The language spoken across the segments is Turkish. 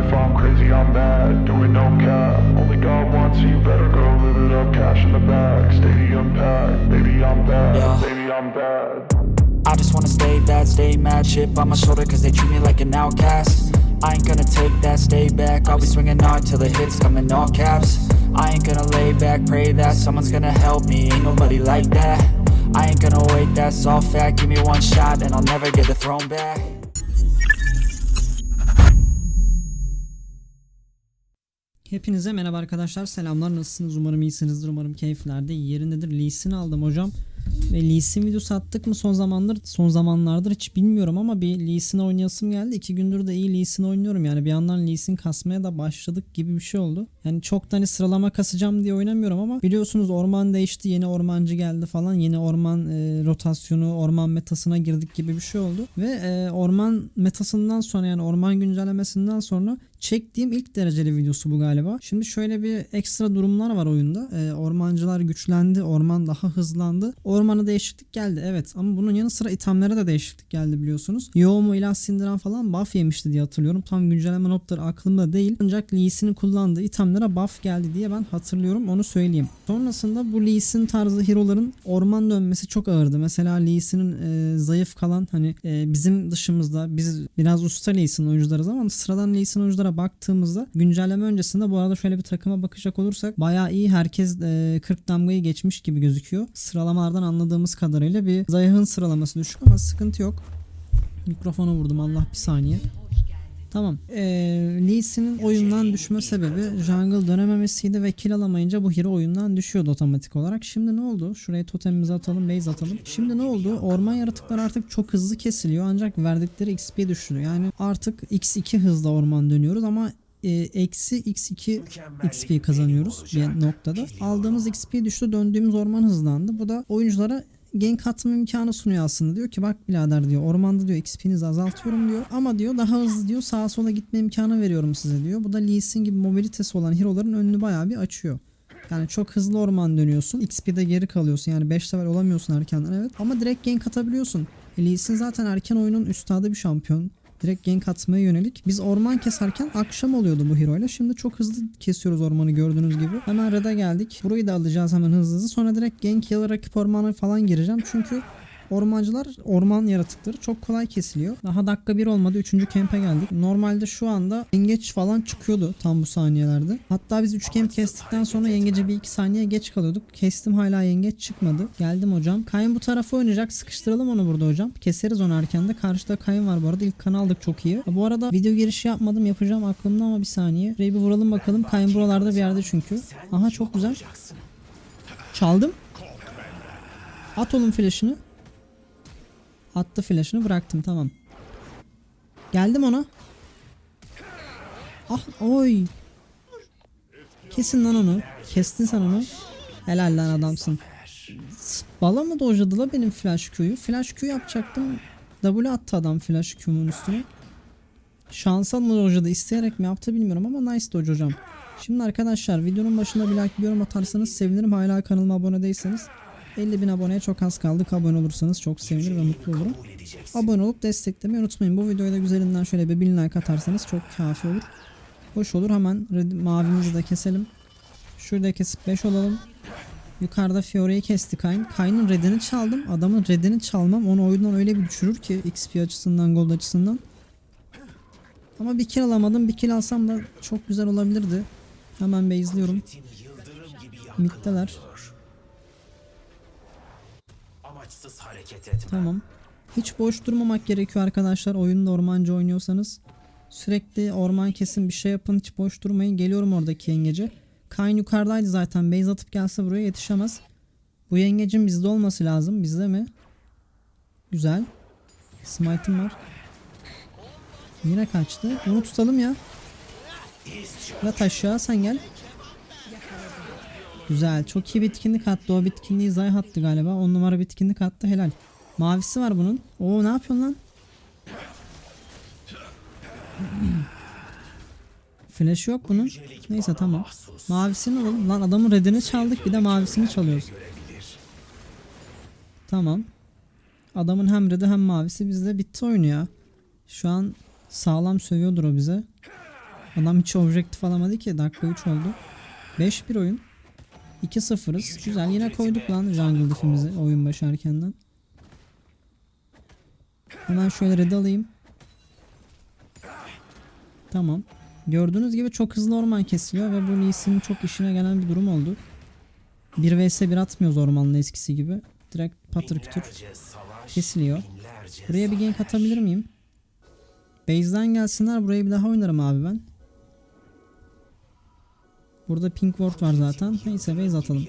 life, I'm crazy, I'm mad, doing no cap. Only God wants you, better go live it up. Cash in the bag, stadium packed. Baby, I'm bad, Yeah. baby, I'm bad. I just wanna stay bad, stay mad, chip on my shoulder cause they treat me like an outcast I ain't gonna take that, stay back, I'll be swinging hard till the hits come in all caps I ain't gonna lay back, pray that someone's gonna help me, ain't nobody like that I ain't gonna wait, that's all fact, give me one shot and I'll never get the throne back Hepinize merhaba arkadaşlar. Selamlar. Nasılsınız? Umarım iyisinizdir. Umarım keyiflerde yerindedir. Lee Sin aldım hocam. Ve Lee Sin videosu attık mı son zamandır son zamanlardır hiç bilmiyorum ama bir Lee Sin oynayasım geldi. İki gündür de iyi Lee Sin oynuyorum. Yani bir yandan Lee Sin kasmaya da başladık gibi bir şey oldu. Yani çok da hani sıralama kasacağım diye oynamıyorum ama biliyorsunuz orman değişti. Yeni ormancı geldi falan. Yeni orman e, rotasyonu, orman metasına girdik gibi bir şey oldu. Ve e, orman metasından sonra yani orman güncellemesinden sonra çektiğim ilk dereceli videosu bu galiba. Şimdi şöyle bir ekstra durumlar var oyunda. Ee, ormancılar güçlendi, orman daha hızlandı. Ormana değişiklik geldi evet ama bunun yanı sıra itemlere de değişiklik geldi biliyorsunuz. Yoğumu, ilah sindiren falan buff yemişti diye hatırlıyorum. Tam güncelleme notları aklımda değil. Ancak Lee Sin'in kullandığı itemlere buff geldi diye ben hatırlıyorum onu söyleyeyim. Sonrasında bu Lee Sin tarzı hero'ların orman dönmesi çok ağırdı. Mesela Lee Sin'in e, zayıf kalan hani e, bizim dışımızda biz biraz usta Lee Sin oyuncularız ama sıradan Lee Sin oyunculara baktığımızda güncelleme öncesinde bu arada şöyle bir takıma bakacak olursak bayağı iyi herkes e, 40 damgayı geçmiş gibi gözüküyor. Sıralamalardan anladığımız kadarıyla bir zayıfın sıralaması düşük ama sıkıntı yok. Mikrofona vurdum Allah bir saniye. Tamam. Ee, Lee Sin'in oyundan düşme sebebi jungle dönememesiydi ve kill alamayınca bu hero oyundan düşüyordu otomatik olarak. Şimdi ne oldu? Şuraya totemimizi atalım, base atalım. Şimdi ne oldu? Orman yaratıkları artık çok hızlı kesiliyor ancak verdikleri XP düşürüyor. Yani artık x2 hızla orman dönüyoruz ama e, eksi x2 XP kazanıyoruz bir noktada. Aldığımız XP düştü döndüğümüz orman hızlandı. Bu da oyunculara gank atma imkanı sunuyor aslında. Diyor ki bak birader diyor ormanda diyor XP'nizi azaltıyorum diyor. Ama diyor daha hızlı diyor sağa sola gitme imkanı veriyorum size diyor. Bu da Lee Sin gibi mobilitesi olan hero'ların önünü bayağı bir açıyor. Yani çok hızlı orman dönüyorsun. XP'de geri kalıyorsun. Yani 5 level olamıyorsun erkenden evet. Ama direkt gank atabiliyorsun. E, Lee Sin zaten erken oyunun üstadı bir şampiyon. Direkt gank atmaya yönelik. Biz orman keserken akşam oluyordu bu hero ile. Şimdi çok hızlı kesiyoruz ormanı gördüğünüz gibi. Hemen red'e geldik. Burayı da alacağız hemen hızlı hızlı. Sonra direkt gank ya rakip ormana falan gireceğim. Çünkü ormancılar orman yaratıkları çok kolay kesiliyor. Daha dakika bir olmadı. Üçüncü kempe geldik. Normalde şu anda yengeç falan çıkıyordu tam bu saniyelerde. Hatta biz 3 kemp kestikten sonra yengece bir iki saniye geç kalıyorduk. Kestim hala yengeç çıkmadı. Geldim hocam. Kayın bu tarafa oynayacak. Sıkıştıralım onu burada hocam. Keseriz onu erken de. Karşıda kayın var bu arada. İlk kanı aldık çok iyi. Bu arada video girişi yapmadım. Yapacağım aklımda ama bir saniye. Burayı bir vuralım bakalım. Kayın buralarda bir yerde çünkü. Aha çok güzel. Çaldım. At oğlum flash'ını. Attı flash'ını bıraktım tamam. Geldim ona. Ah oy. Kesin lan onu. Kestin sen onu. Helal lan adamsın. Bala mı dojladı la benim flash Q'yu? Flash Q yapacaktım. W attı adam flash Q'mun üstüne. Şansa mı dojladı isteyerek mi yaptı bilmiyorum ama nice doj hocam. Şimdi arkadaşlar videonun başında bir like bir yorum atarsanız sevinirim. Hala kanalıma abone değilseniz 50 bin aboneye çok az kaldık. Abone olursanız çok sevinir ve mutlu olurum. Abone olup desteklemeyi unutmayın. Bu videoya da güzelinden şöyle bir bin like atarsanız çok kafi olur. Hoş olur. Hemen mavimizi de keselim. Şurada kesip 5 olalım. Yukarıda Fiore'yi kesti Kayn. Kayn'ın redini çaldım. Adamın redini çalmam onu oyundan öyle bir düşürür ki XP açısından, gold açısından. Ama bir kill alamadım. Bir kill alsam da çok güzel olabilirdi. Hemen base'liyorum. Mid'deler. Amaçsız hareket etme. Tamam. Hiç boş durmamak gerekiyor arkadaşlar. Oyunda ormancı oynuyorsanız. Sürekli orman kesin bir şey yapın. Hiç boş durmayın. Geliyorum oradaki yengece. Kayn yukarıdaydı zaten. Base atıp gelse buraya yetişemez. Bu yengecin bizde olması lazım. Bizde mi? Güzel. Smite'ım var. Yine kaçtı. Bunu tutalım ya. Yat aşağı sen gel. Güzel. Çok iyi bitkinlik attı. O bitkinliği Zay attı galiba. 10 numara bitkinlik attı. Helal. Mavisi var bunun. Oo ne yapıyorsun lan? Flash yok bunun. Neyse tamam. Mavisini alalım. Lan adamın redini çaldık bir de mavisini çalıyoruz. Tamam. Adamın hem redi hem mavisi bizde bitti oyunu ya. Şu an sağlam sövüyordur o bize. Adam hiç objektif alamadı ki. Dakika 3 oldu. 5-1 oyun. 2-0'ız. Güzel yine koyduk lan jungle diff'imizi oyun başı erkenden. Hemen şöyle red alayım. Tamam. Gördüğünüz gibi çok hızlı orman kesiliyor ve bu Lee Sin'in çok işine gelen bir durum oldu. 1 vs 1 atmıyoruz ormanla eskisi gibi. Direkt patır kütür kesiliyor. Buraya bir gank atabilir miyim? Base'den gelsinler burayı bir daha oynarım abi ben. Burada pink ward var zaten. Neyse base atalım.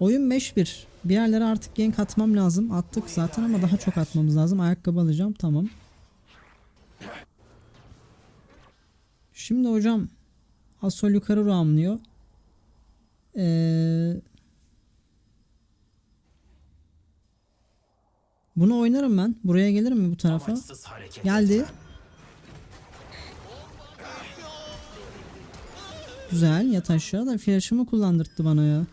Oyun 5-1. Bir yerlere artık gank atmam lazım. Attık zaten ama daha çok atmamız lazım. Ayakkabı alacağım. Tamam. Şimdi hocam Asol yukarı roamlıyor. Ee, bunu oynarım ben. Buraya gelirim mi bu tarafa? Geldi. Güzel yat aşağı da flash'ımı kullandırttı bana ya.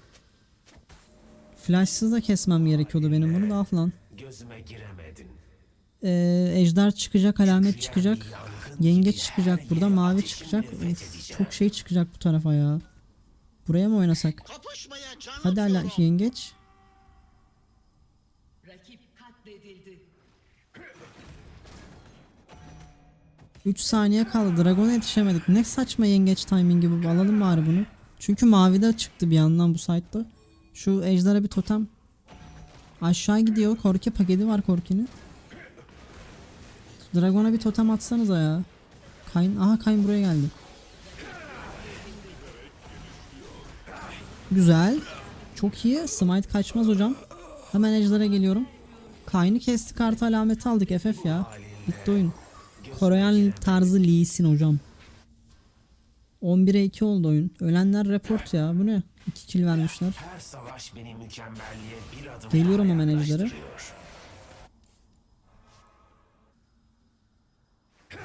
Flashsız da kesmem gerekiyordu benim bunu da ah lan. Gözüme giremedin. Ee, ejder çıkacak alamet çıkacak. Yengeç çıkacak burada mavi çıkacak. Çok şey çıkacak bu tarafa ya. Buraya mı oynasak? Hadi hala yengeç. Rakip katledildi. 3 saniye kaldı. Dragon'a yetişemedik. Ne saçma yengeç timingi bu. Alalım bari bunu. Çünkü mavi de çıktı bir yandan bu site'da. Şu ejdere bir totem. Aşağı gidiyor. Korki paketi var Korki'nin. Dragon'a bir totem atsanıza ya. Kayn, aha Kayn buraya geldi. Güzel. Çok iyi. Smite kaçmaz hocam. Hemen ejder'e geliyorum. Kayn'ı kesti kartı alameti aldık FF ya. Bitti oyun. Koreyan tarzı Lee Sin hocam. 11'e 2 oldu oyun. Ölenler report ya. Bu ne? 2 kill vermişler. Her savaş beni mükemmelliğe bir adım Geliyorum ejdere. yaklaştırıyor.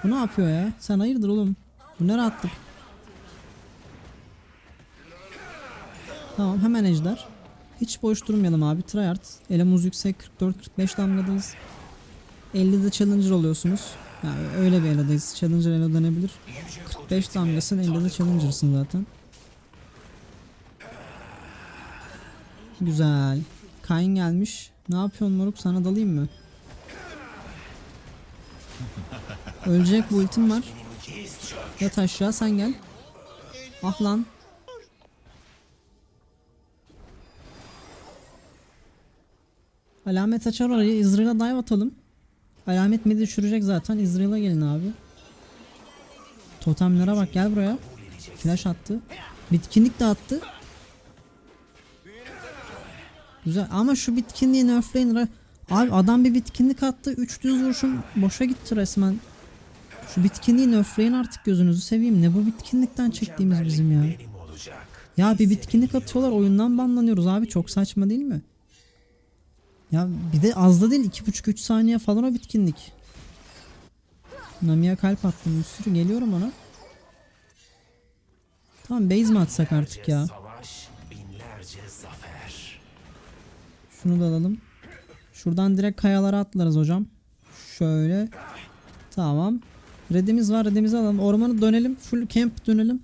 Bu ne yapıyor ya? Sen hayırdır oğlum? Bu ne rahatlık? Tamam hemen ejder. Hiç boş durmayalım abi. Tryhard. Elemuz yüksek 44-45 damladayız. 50'de challenger oluyorsunuz. Yani öyle bir eladayız. Challenger elo denebilir. 45 damgasın 50'de challenger'sın zaten. Güzel. Kayn gelmiş. Ne yapıyorsun moruk? Sana dalayım mı? Ölecek bu ultim var. Yat aşağı sen gel. Ah lan. Alamet açar orayı. İzrail'e dive atalım. Alamet midi düşürecek zaten. İzrail'e gelin abi. Totemlere bak gel buraya. Flash attı. Bitkinlik de attı. Güzel ama şu bitkinliği nerfleyin. Abi adam bir bitkinlik attı. 3 düz vuruşum boşa gitti resmen. Şu bitkinliği nerfleyin artık gözünüzü seveyim. Ne bu bitkinlikten çektiğimiz bizim ya. Ya bir bitkinlik atıyorlar oyundan banlanıyoruz abi çok saçma değil mi? Ya bir de az da değil 2,5-3 saniye falan o bitkinlik. Nami'ye kalp attım bir sürü geliyorum ona. Tamam base mi atsak artık ya? Şunu da alalım. Şuradan direkt kayalara atlarız hocam. Şöyle. Tamam. Redimiz var redimizi alalım. Ormanı dönelim. Full camp dönelim.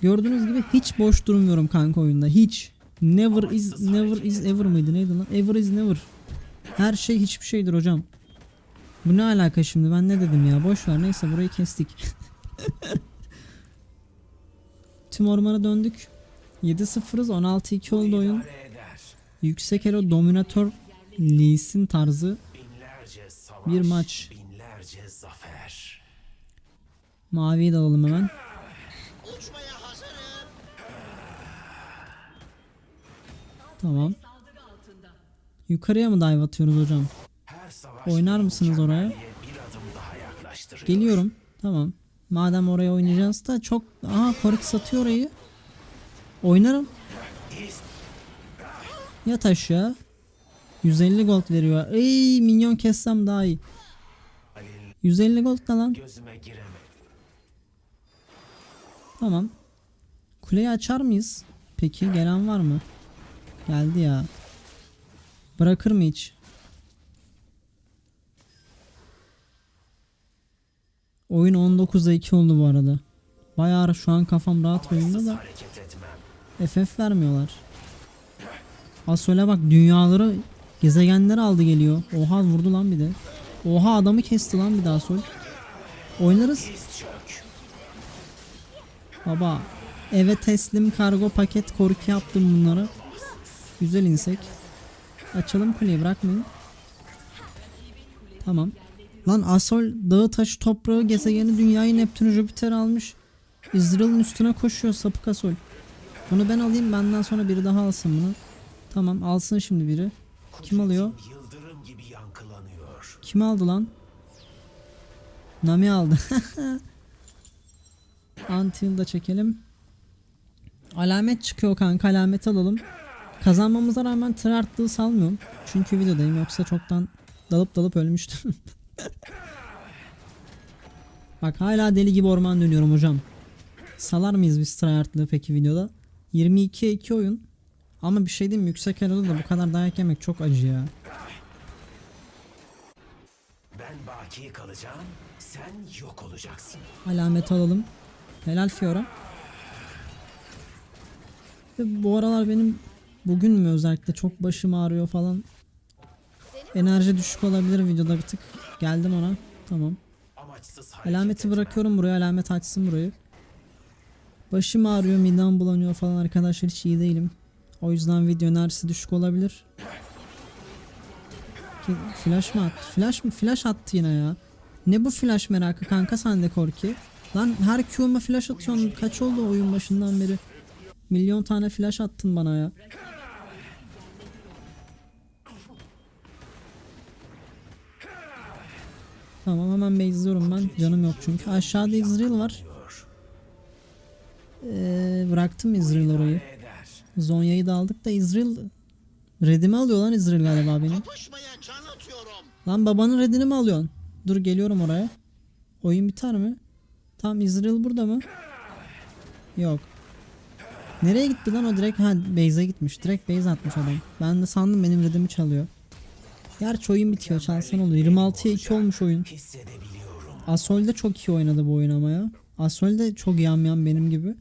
Gördüğünüz gibi hiç boş durmuyorum kanka oyunda. Hiç. Never is never is ever mıydı neydi lan? Ever is never. Her şey hiçbir şeydir hocam. Bu ne alaka şimdi ben ne dedim ya boş ver neyse burayı kestik. Tüm ormana döndük. 7-0'ız 16-2 oldu oyun. Yüksek elo dominatör Lee Sin tarzı savaş, Bir maç. maviyi de alalım hemen. Tamam. Yukarıya mı dive atıyoruz hocam? Oynar mısınız oraya? Geliyorum. Tamam. Madem oraya oynayacağız da çok... Aha Korik satıyor orayı. Oynarım. Yat aşağı. 150 gold veriyor. Ey minyon kessem daha iyi. 150 gold da lan. Tamam. Kuleyi açar mıyız? Peki gelen var mı? Geldi ya. Bırakır mı hiç? Oyun 19'a 2 oldu bu arada. Bayağı şu an kafam rahat oyunda da. FF vermiyorlar. Asol'e bak dünyaları gezegenleri aldı geliyor. Oha vurdu lan bir de. Oha adamı kesti lan bir daha Asol. Oynarız. Baba eve teslim kargo paket korku yaptım bunları. Güzel insek. Açalım kuleyi bırakmayın. Tamam. Lan Asol dağı taşı toprağı gezegeni dünyayı Neptün'ü Jüpiter almış. İzrail'in üstüne koşuyor sapık Asol. Bunu ben alayım benden sonra biri daha alsın bunu. Tamam alsın şimdi biri. Kim alıyor? Kim aldı lan? Nami aldı. Until da çekelim. Alamet çıkıyor kanka alamet alalım. Kazanmamıza rağmen tır arttığı salmıyorum. Çünkü videodayım yoksa çoktan dalıp dalıp ölmüştüm. Bak hala deli gibi orman dönüyorum hocam. Salar mıyız biz tryhardlığı peki videoda? 22'ye 2 oyun. Ama bir şey diyeyim mi? Yüksek eloda da bu kadar dayak yemek çok acı ya. Ben baki kalacağım. Sen yok olacaksın. Alamet alalım. Helal Fiora. Ve bu aralar benim bugün mü özellikle çok başım ağrıyor falan. Enerji düşük olabilir videoda bir tık. Geldim ona. Tamam. Alameti bırakıyorum buraya. Alamet açsın burayı. Başım ağrıyor, midem bulanıyor falan arkadaşlar hiç iyi değilim. O yüzden video enerjisi düşük olabilir. Ki flash mı attı? Flash mı? Flash attı yine ya. Ne bu flash merakı kanka sende Korki? Lan her Q'ma flash atıyorsun. Kaç oldu oyun başından beri? Milyon tane flash attın bana ya. Tamam hemen base'liyorum ben. Canım yok çünkü. Aşağıda Israel var. Ee, bıraktım Israel orayı. Zonya'yı da aldık da Israel Redimi alıyor lan Israel galiba benim. Lan babanın redini mi alıyorsun? Dur geliyorum oraya. Oyun biter mi? Tam Israel burada mı? Yok. Nereye gitti lan o direkt? Ha base'e gitmiş. Direkt base atmış adam. Ben de sandım benim redimi çalıyor. Gerçi oyun bitiyor çalsan olur. 26'ya 2 olmuş oyun. Asol de çok iyi oynadı bu oyun ama ya. Asol de çok yamyam benim gibi.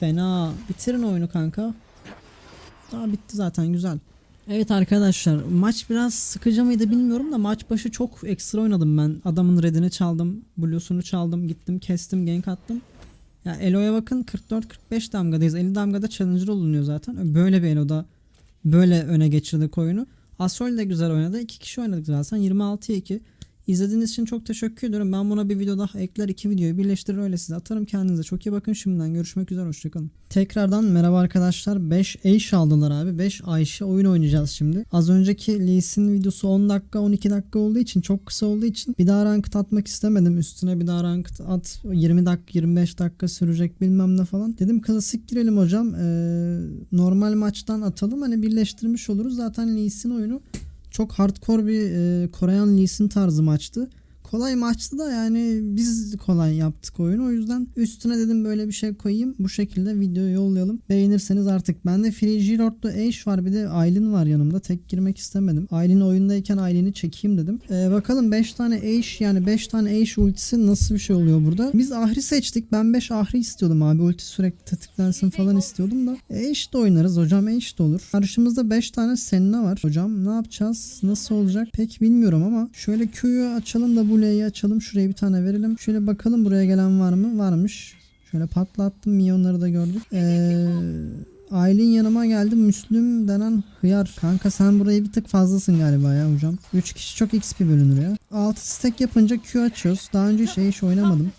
Fena. Bitirin oyunu kanka. Daha bitti zaten güzel. Evet arkadaşlar maç biraz sıkıcı mıydı bilmiyorum da maç başı çok ekstra oynadım ben. Adamın redini çaldım, blues'unu çaldım, gittim kestim, gank attım. Ya Elo'ya bakın 44-45 damgadayız. 50 damgada challenger olunuyor zaten. Böyle bir Elo'da böyle öne geçirdik oyunu. Asol de güzel oynadı. İki kişi oynadık zaten. 26'ya 2. İzlediğiniz için çok teşekkür ediyorum. Ben buna bir video daha ekler. iki videoyu birleştirir öyle size atarım. Kendinize çok iyi bakın. Şimdiden görüşmek üzere. Hoşçakalın. Tekrardan merhaba arkadaşlar. 5 Aish aldılar abi. 5 Ayşe oyun oynayacağız şimdi. Az önceki Lee Sin videosu 10 dakika 12 dakika olduğu için çok kısa olduğu için bir daha ranked atmak istemedim. Üstüne bir daha ranked at 20 dakika 25 dakika sürecek bilmem ne falan. Dedim klasik girelim hocam. Ee, normal maçtan atalım. Hani birleştirmiş oluruz. Zaten Lee Sin oyunu çok hardcore bir e, Korean Lee Sin tarzı maçtı. Kolay maçtı da yani biz kolay yaptık oyunu. O yüzden üstüne dedim böyle bir şey koyayım. Bu şekilde videoyu yollayalım. Beğenirseniz artık. Bende Free Girard'da Ashe var bir de Aylin var yanımda. Tek girmek istemedim. Aylin oyundayken Aylin'i çekeyim dedim. Ee, bakalım 5 tane Ashe yani 5 tane Ashe ultisi nasıl bir şey oluyor burada. Biz Ahri seçtik. Ben 5 Ahri istiyordum abi. Ulti sürekli tetiklensin falan istiyordum da. Ashe de oynarız hocam. Ashe de olur. Karşımızda 5 tane Senna var. Hocam ne yapacağız? Nasıl olacak? Pek bilmiyorum ama şöyle Q'yu açalım da bu L'yi açalım. Şuraya bir tane verelim. Şöyle bakalım buraya gelen var mı? Varmış. Şöyle patlattım. Milyonları da gördük. Eee Aylin yanıma geldi. Müslüm denen hıyar. Kanka sen burayı bir tık fazlasın galiba ya hocam. 3 kişi çok XP bölünür ya. 6 stack yapınca Q açıyoruz. Daha önce şey hiç oynamadım.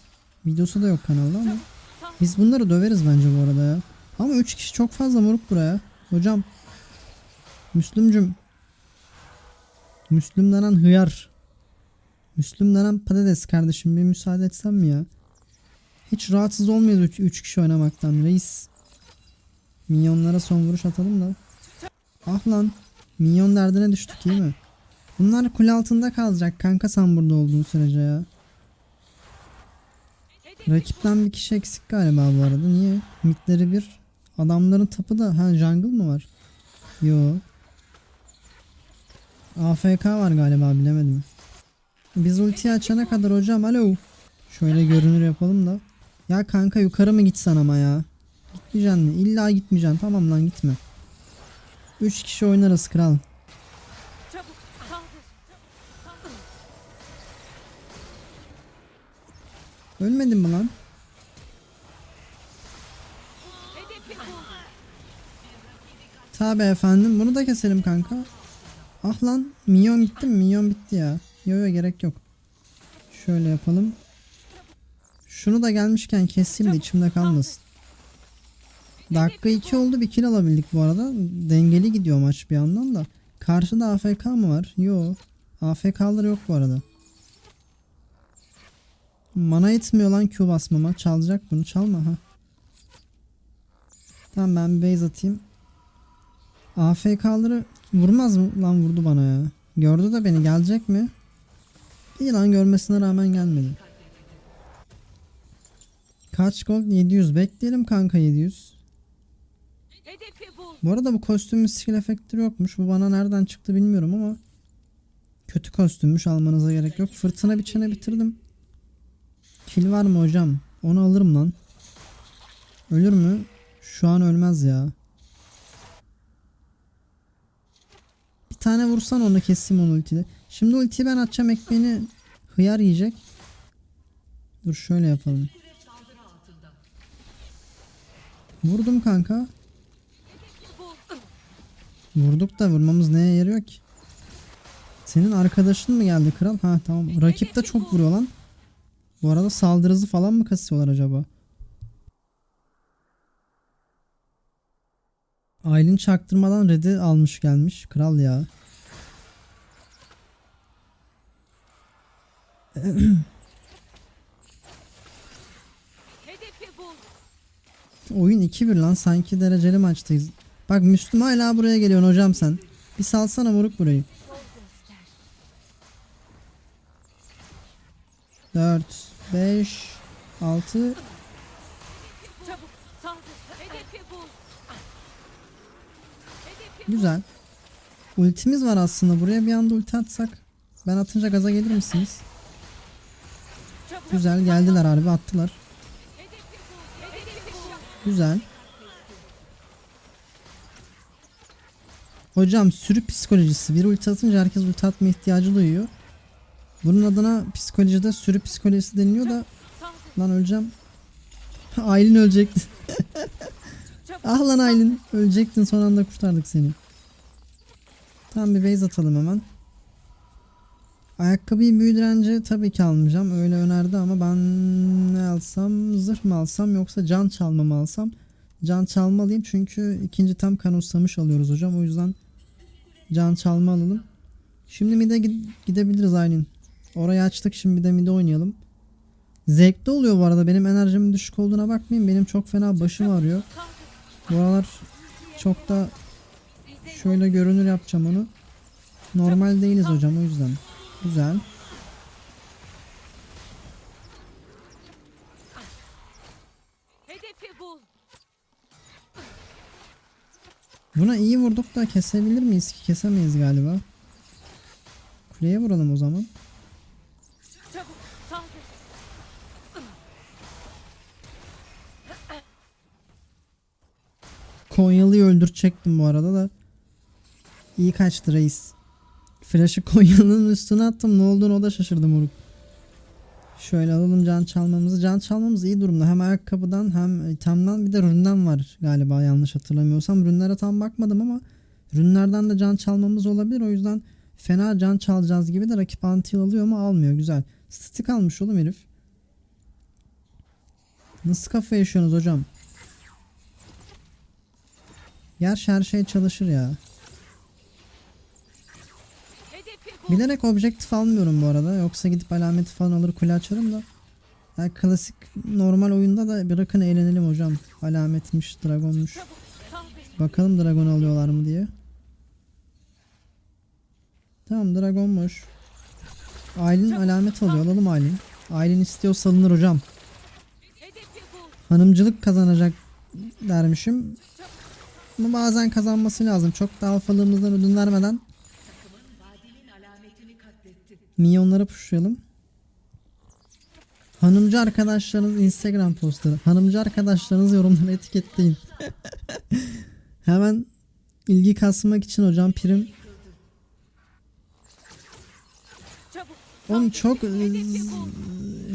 Videosu da yok kanalda ama. Biz bunları döveriz bence bu arada ya. Ama 3 kişi çok fazla moruk buraya. Hocam. Müslümcüm. Müslüm denen hıyar. Müslüm denen patates kardeşim bir müsaade etsem mi ya? Hiç rahatsız olmuyoruz 3 kişi oynamaktan reis. Minyonlara son vuruş atalım da. Ah lan. Minyon derdine düştük iyi mi? Bunlar kule altında kalacak kanka sen burada olduğun sürece ya. Rakipten bir kişi eksik galiba bu arada. Niye? Mitleri bir. Adamların tapı da. Ha jungle mı var? Yo. AFK var galiba bilemedim. Biz ultiyi açana kadar hocam alo. Şöyle görünür yapalım da. Ya kanka yukarı mı gitsen ama ya. Gitmeyeceksin mi? İlla gitmeyeceksin. Tamam lan gitme. 3 kişi oynarız kral. Ölmedin mi lan? Tabi efendim bunu da keselim kanka. Ah lan minyon gitti mi? Minyon bitti ya. Yo yo gerek yok. Şöyle yapalım. Şunu da gelmişken keseyim de içimde kalmasın. Dakika 2 oldu bir kill alabildik bu arada. Dengeli gidiyor maç bir yandan da. Karşıda AFK mı var? Yo. AFK'ları yok bu arada. Mana etmiyor lan Q basmama. Çalacak bunu. Çalma ha. Tamam ben bir base atayım. AFK'ları vurmaz mı? Lan vurdu bana ya. Gördü de beni gelecek mi? İyi lan görmesine rağmen gelmedi. Kaç gol? 700. Bekleyelim kanka 700. Hedefi bul. Bu arada bu kostümün skill efektleri yokmuş. Bu bana nereden çıktı bilmiyorum ama kötü kostümmüş almanıza gerek yok. Fırtına biçene bitirdim. Kill var mı hocam? Onu alırım lan. Ölür mü? Şu an ölmez ya. Bir tane vursan onu keseyim onu ultiyle. Şimdi ultiyi ben atacağım ekmeğini hıyar yiyecek. Dur şöyle yapalım. Vurdum kanka. Vurduk da vurmamız neye yarıyor ki? Senin arkadaşın mı geldi kral? Ha tamam. Rakip de çok vuruyor lan. Bu arada saldırı hızı falan mı kasıyorlar acaba? Aylin çaktırmadan red'i almış gelmiş. Kral ya. Hedefi bul. Oyun 2-1 lan sanki dereceli maçtayız. Bak Müslüm hala buraya geliyorsun hocam sen. Bir salsana moruk burayı. 4, 5, 6. Çabuk saldır. Hedefi bul. Hedefi Güzel. Ultimiz var aslında. Buraya bir anda ulti atsak. Ben atınca gaza gelir misiniz? Güzel geldiler harbi attılar. Güzel. Hocam sürü psikolojisi. Bir ulti atınca herkes ulti atma ihtiyacı duyuyor. Bunun adına psikolojide sürü psikolojisi deniliyor da lan öleceğim. Aylin ölecekti. ah lan Aylin ölecektin son anda kurtardık seni. Tamam bir base atalım hemen. Ayakkabıyı büyü direnci tabii ki almayacağım. Öyle önerdi ama ben ne alsam zırh mı alsam yoksa can çalma mı alsam? Can çalmalıyım çünkü ikinci tam kanutsamış alıyoruz hocam. O yüzden can çalma alalım. Şimdi mid'e gid- gidebiliriz Aylin. Orayı açtık şimdi bir de mid'e oynayalım. Zevkli oluyor bu arada. Benim enerjimin düşük olduğuna bakmayın. Benim çok fena başım ağrıyor. Bu aralar çok da şöyle görünür yapacağım onu. Normal değiliz hocam o yüzden. Güzel. Hedefi bul. Buna iyi vurduk da kesebilir miyiz ki? Kesemeyiz galiba. Kuleye vuralım o zaman. Konyalı'yı öldürecektim bu arada da. İyi kaçtı reis. Flash'ı Konyalı'nın üstüne attım. Ne olduğunu o da şaşırdı moruk. Şöyle alalım can çalmamızı. Can çalmamız iyi durumda. Hem ayakkabıdan hem itemden bir de ründen var galiba yanlış hatırlamıyorsam. Rünlere tam bakmadım ama rünlerden de can çalmamız olabilir. O yüzden fena can çalacağız gibi de rakip anti alıyor mu almıyor. Güzel. Statik almış oğlum herif. Nasıl kafa yaşıyorsunuz hocam? Gerçi her şey çalışır ya. Bilerek objektif almıyorum bu arada. Yoksa gidip alameti falan alır kule açarım da. Ya klasik normal oyunda da bırakın eğlenelim hocam. Alametmiş, dragonmuş. Bakalım dragon alıyorlar mı diye. Tamam dragonmuş. Aylin alamet alıyor. Alalım Aylin. Aylin istiyor salınır hocam. Hanımcılık kazanacak dermişim. Ama bazen kazanması lazım. Çok da alfalığımızdan ödün vermeden. Minyonları pushlayalım. Hanımcı arkadaşlarınız Instagram postları. Hanımcı arkadaşlarınız yorumlara etiketleyin. Hemen ilgi kasmak için hocam prim. Oğlum çok e,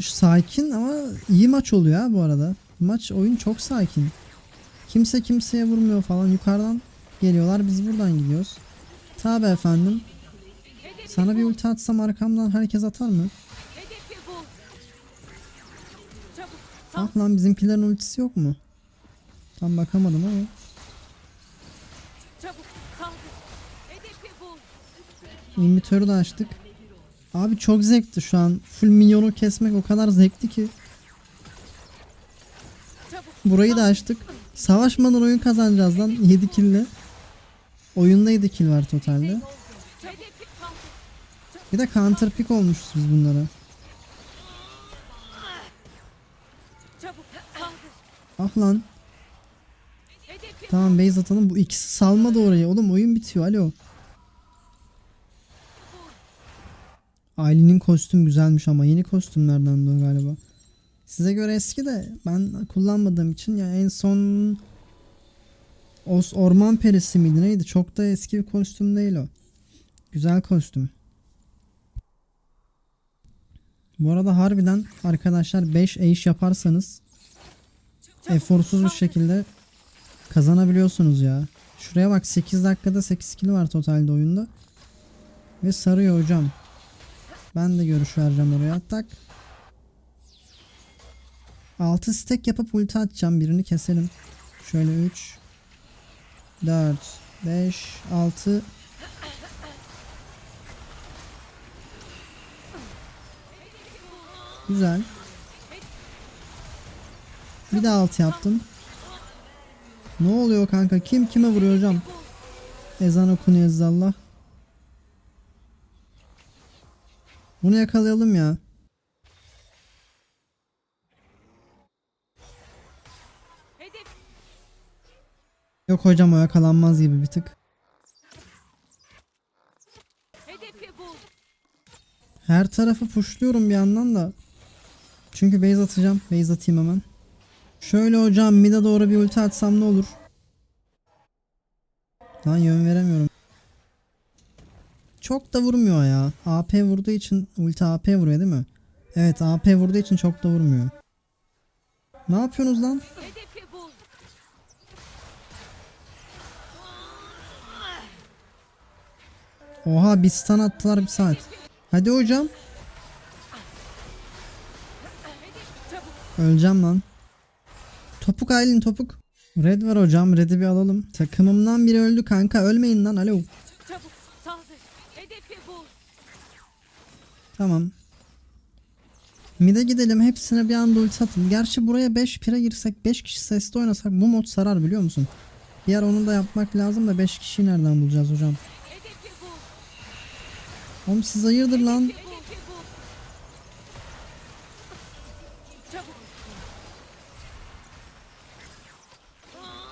sakin ama iyi maç oluyor ha bu arada. Maç oyun çok sakin. Kimse kimseye vurmuyor falan. Yukarıdan geliyorlar biz buradan gidiyoruz. Tabi efendim. Sana bir ulti atsam arkamdan herkes atar mı? Ah lan bizimkilerin ultisi yok mu? Tam bakamadım ama. İnvitörü de açtık. Abi çok zevkti şu an. Full minyonu kesmek o kadar zevkti ki. Burayı da açtık. Savaşmadan oyun kazanacağız lan 7 kill'le. Oyunda 7 kill var totalde. Bir de counter pick olmuşuz bunlara. Ah lan. Tamam base atalım. Bu ikisi salmadı orayı. Oğlum oyun bitiyor. Alo. Aylin'in kostüm güzelmiş ama yeni kostümlerden de galiba. Size göre eski de ben kullanmadığım için ya en son Os Orman Perisi miydi neydi? Çok da eski bir kostüm değil o. Güzel kostüm. Bu arada harbiden arkadaşlar 5 eş yaparsanız eforsuz bir şekilde kazanabiliyorsunuz ya. Şuraya bak 8 dakikada 8 kill var totalde oyunda. Ve sarıyor hocam. Ben de görüş vereceğim oraya. Tak. 6 stack yapıp ulti atacağım. Birini keselim. Şöyle 3 4 5 6 Güzel. Bir de 6 yaptım. Ne oluyor kanka? Kim kime vuruyor hocam? Ezan okunuyor ezzallah. Bunu yakalayalım ya. Yok hocam o yakalanmaz gibi bir tık. Her tarafı pushluyorum bir yandan da. Çünkü base atacağım. Base atayım hemen. Şöyle hocam mid'e doğru bir ulti atsam ne olur? Lan yön veremiyorum. Çok da vurmuyor ya. AP vurduğu için ulti AP vuruyor değil mi? Evet AP vurduğu için çok da vurmuyor. Ne yapıyorsunuz lan? Oha bir stun attılar bir saat. Hadi hocam. Öleceğim lan. Topuk Aylin topuk. Red var hocam. Red'i bir alalım. Takımımdan biri öldü kanka. Ölmeyin lan. Alo. Çabuk. Saldır. Hedefi bul. Tamam. Mid'e gidelim. Hepsine bir anda ulti atın. Gerçi buraya 5 pire girsek 5 kişi sesli oynasak bu mod sarar biliyor musun? Ara onu da yapmak lazım da 5 kişiyi nereden bulacağız hocam? Oğlum siz hayırdır lan? Hedefi bul. Çabuk.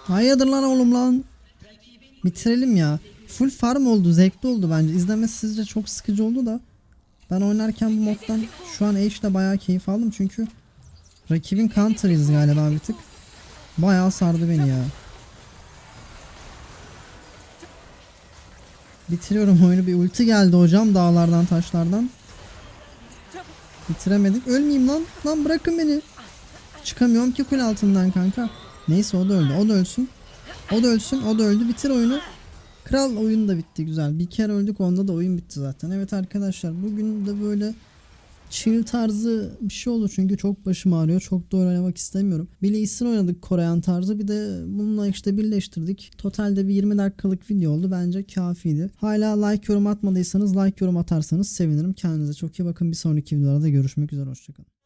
Hayırdır lan oğlum lan? Bitirelim ya. Full farm oldu. Zevkli oldu bence. İzlemesi sizce çok sıkıcı oldu da. Ben oynarken bu moddan şu an H'de bayağı keyif aldım çünkü rakibin counter'ıyız galiba bir tık. Bayağı sardı beni ya. Bitiriyorum oyunu. Bir ulti geldi hocam dağlardan taşlardan. Bitiremedik. Ölmeyeyim lan. Lan bırakın beni. Çıkamıyorum ki kul altından kanka. Neyse o da öldü. O da ölsün. O da ölsün. O da öldü. Bitir oyunu. Kral oyun da bitti güzel. Bir kere öldük onda da oyun bitti zaten. Evet arkadaşlar bugün de böyle chill tarzı bir şey olur çünkü çok başım ağrıyor. Çok da oynamak istemiyorum. Bir Lee Sin oynadık Koreyan tarzı. Bir de bununla işte birleştirdik. Totalde bir 20 dakikalık video oldu. Bence kafiydi. Hala like yorum atmadıysanız like yorum atarsanız sevinirim. Kendinize çok iyi bakın. Bir sonraki videolarda görüşmek üzere. Hoşçakalın.